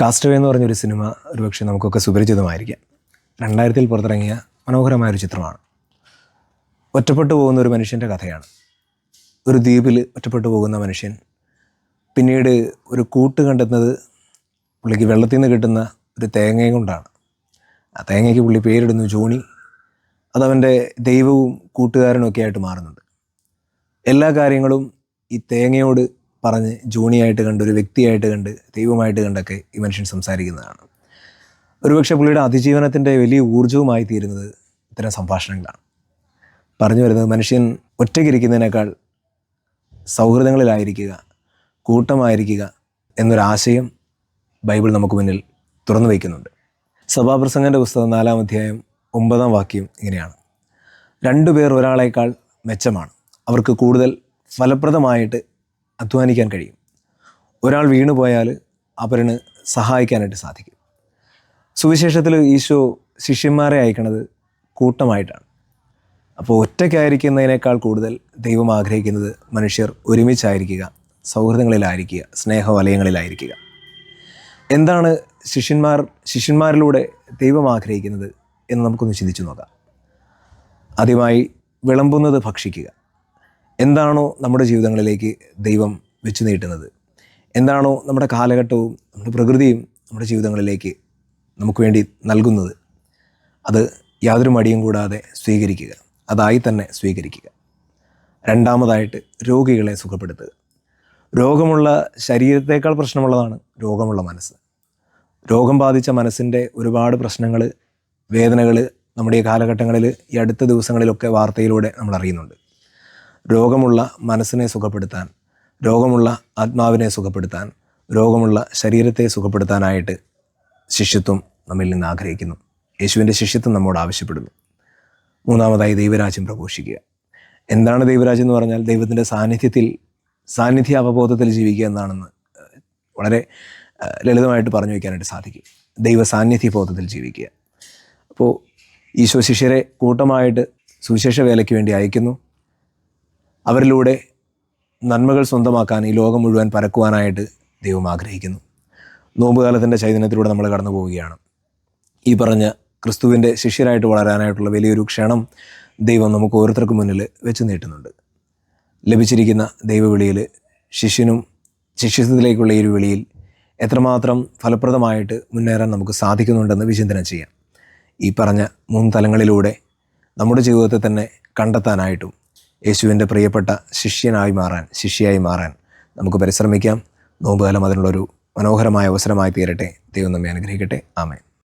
Castaway എന്ന് പറഞ്ഞൊരു cinema ഒരുപക്ഷെ നമുക്കൊക്കെ സുപരിചിതമായിരിക്കാം. രണ്ടായിരത്തിൽ പുറത്തിറങ്ങിയ മനോഹരമായൊരു ചിത്രമാണ്. ഒറ്റപ്പെട്ടു പോകുന്ന ഒരു മനുഷ്യന്റെ കഥയാണ്. ഒരു ദ്വീപിൽ ഒറ്റപ്പെട്ടു പോകുന്ന മനുഷ്യൻ പിന്നീട് ഒരു കൂട്ട് കണ്ടെത്തുന്നത് പുള്ളിക്ക് വെള്ളത്തിൽ നിന്ന് കിട്ടുന്ന ഒരു തേങ്ങയും കൊണ്ടാണ്. ആ തേങ്ങയ്ക്ക് പുള്ളി പേരിടുന്നു ജോണി. അതവന്റെ ദൈവവും കൂട്ടുകാരനും ഒക്കെ ആയിട്ട് മാറുന്നുണ്ട്. എല്ലാ കാര്യങ്ങളും ഈ തേങ്ങയോട് പറഞ്ഞ് ജോണിയായിട്ട് കണ്ട് ഒരു വ്യക്തിയായിട്ട് കണ്ട് ദൈവമായിട്ട് കണ്ടൊക്കെ ഈ മനുഷ്യൻ സംസാരിക്കുന്നതാണ്. ഒരുപക്ഷെ പുള്ളിയുടെ അതിജീവനത്തിന്റെ വലിയ ഊർജവുമായി തീരുന്നത് ഇത്തരം സംഭാഷണങ്ങളാണ്. പറഞ്ഞു വരുന്നത് മനുഷ്യൻ ഒറ്റയ്ക്കിരിക്കുന്നതിനേക്കാൾ സൗഹൃദങ്ങളിലായിരിക്കുക കൂട്ടമായിരിക്കുക എന്നൊരാശയം ബൈബിൾ നമുക്ക് മുന്നിൽ തുറന്നു വയ്ക്കുന്നുണ്ട്. സഭാപ്രസംഗന്റെ പുസ്തകം നാലാം അധ്യായം ഒമ്പതാം വാക്യം ഇങ്ങനെയാണ്. രണ്ടുപേർ ഒരാളേക്കാൾ മെച്ചമാണ്. അവർക്ക് കൂടുതൽ ഫലപ്രദമായിട്ട് അധ്വാനിക്കാൻ കഴിയും. ഒരാൾ വീണു പോയാൽ അവരിന് സഹായിക്കാനായിട്ട് സാധിക്കും. സുവിശേഷത്തിൽ ഈശോ ശിഷ്യന്മാരെ അയക്കണത് കൂട്ടമായിട്ടാണ്. അപ്പോൾ ഒറ്റയ്ക്കായിരിക്കുന്നതിനേക്കാൾ കൂടുതൽ ദൈവം ആഗ്രഹിക്കുന്നത് മനുഷ്യർ ഒരുമിച്ചായിരിക്കുക സൗഹൃദങ്ങളിലായിരിക്കുക സ്നേഹവലയങ്ങളിലായിരിക്കുക. എന്താണ് ശിഷ്യന്മാർ ശിഷ്യന്മാരിലൂടെ ദൈവം ആഗ്രഹിക്കുന്നത് എന്ന് നമുക്കൊന്ന് ചിന്തിച്ചു നോക്കാം. ആദ്യമായി വിളമ്പുന്നത് ഭക്ഷിക്കുക. എന്താണോ നമ്മുടെ ജീവിതങ്ങളിലേക്ക് ദൈവം വെച്ച് നീട്ടുന്നത്? എന്താണോ നമ്മുടെ കാലഘട്ടവും നമ്മുടെ പ്രകൃതിയും നമ്മുടെ ജീവിതങ്ങളിലേക്ക് നമുക്ക് വേണ്ടി നൽകുന്നത്? അത് യാതൊരു മടിയും കൂടാതെ സ്വീകരിക്കുക. അതായി തന്നെ സ്വീകരിക്കുക. രണ്ടാമതായിട്ട് രോഗികളെ സുഖപ്പെടുത്തുക. രോഗമുള്ള ശരീരത്തേക്കാൾ പ്രശ്നമുള്ളതാണ് രോഗമുള്ള മനസ്സ്. രോഗം ബാധിച്ച മനസ്സിന്റെ ഒരുപാട് പ്രശ്നങ്ങൾ വേദനകൾ നമ്മുടെ ഈ കാലഘട്ടങ്ങളിൽ ഈ അടുത്ത ദിവസങ്ങളിലൊക്കെ വാർത്തയിലൂടെ നമ്മൾ അറിയുന്നുണ്ട് രോഗമുള്ള മനസ്സിനെ സുഖപ്പെടുത്താൻ രോഗമുള്ള ആത്മാവിനെ സുഖപ്പെടുത്താൻ രോഗമുള്ള ശരീരത്തെ സുഖപ്പെടുത്താനായിട്ട് ശിഷ്യത്വം നമ്മിൽ നിന്ന് ആഗ്രഹിക്കുന്നു. യേശുവിന്റെ ശിഷ്യത്വം നമ്മോട് ആവശ്യപ്പെടുന്നു. മൂന്നാമതായി ദൈവരാജ്യം പ്രഘോഷിക്കുക. എന്താണ് ദൈവരാജ്യം എന്ന് പറഞ്ഞാൽ ദൈവത്തിന്റെ സാന്നിധ്യത്തിൽ സാന്നിധ്യ അവബോധത്തിൽ ജീവിക്കുക എന്നാണെന്ന് വളരെ ലളിതമായിട്ട് പറഞ്ഞു വയ്ക്കാനായിട്ട് സാധിക്കും. ദൈവ സാന്നിധ്യ ബോധത്തിൽ ജീവിക്കുക. അപ്പോൾ ഈശോ ശിഷ്യരെ കൂട്ടമായിട്ട് സുവിശേഷ വേലയ്ക്ക് വേണ്ടി അയക്കുന്നു. അവരിലൂടെ നന്മകൾ സ്വന്തമാക്കാൻ ഈ ലോകം മുഴുവൻ പരക്കുവാനായിട്ട് ദൈവം ആഗ്രഹിക്കുന്നു. നോമ്പുകാലത്തിന്റെ ചൈതന്യത്തിലൂടെ നമ്മൾ കടന്നു പോവുകയാണ്. ഈ പറഞ്ഞ ക്രിസ്തുവിന്റെ ശിഷ്യരായിട്ട് വളരാനായിട്ടുള്ള വലിയൊരു ക്ഷണം ദൈവം നമുക്ക് ഓരോരുത്തർക്കും മുന്നിൽ വെച്ച് നീട്ടുന്നുണ്ട്. ലഭിച്ചിരിക്കുന്ന ദൈവവിളിയിൽ ശിഷ്യനും ശിഷ്യത്വത്തിലേക്കുള്ള ഈ ഒരു വിളിയിൽ എത്രമാത്രം ഫലപ്രദമായിട്ട് മുന്നേറാൻ നമുക്ക് സാധിക്കുന്നുണ്ടെന്ന് വിചിന്തനം ചെയ്യാം. ഈ പറഞ്ഞ മൂന്ന് തലങ്ങളിലൂടെ നമ്മുടെ ജീവിതത്തെ തന്നെ കണ്ടെത്താനായിട്ടും യേശുവിന്റെ പ്രിയപ്പെട്ട ശിഷ്യനായി മാറാൻ ശിഷ്യയായി മാറാൻ നമുക്ക് പരിശ്രമിക്കാം. നോമ്പുകാലം അതിനുള്ളൊരു മനോഹരമായ അവസരമായി തീരട്ടെ. ദൈവം നമ്മെ അനുഗ്രഹിക്കട്ടെ. ആമേൻ.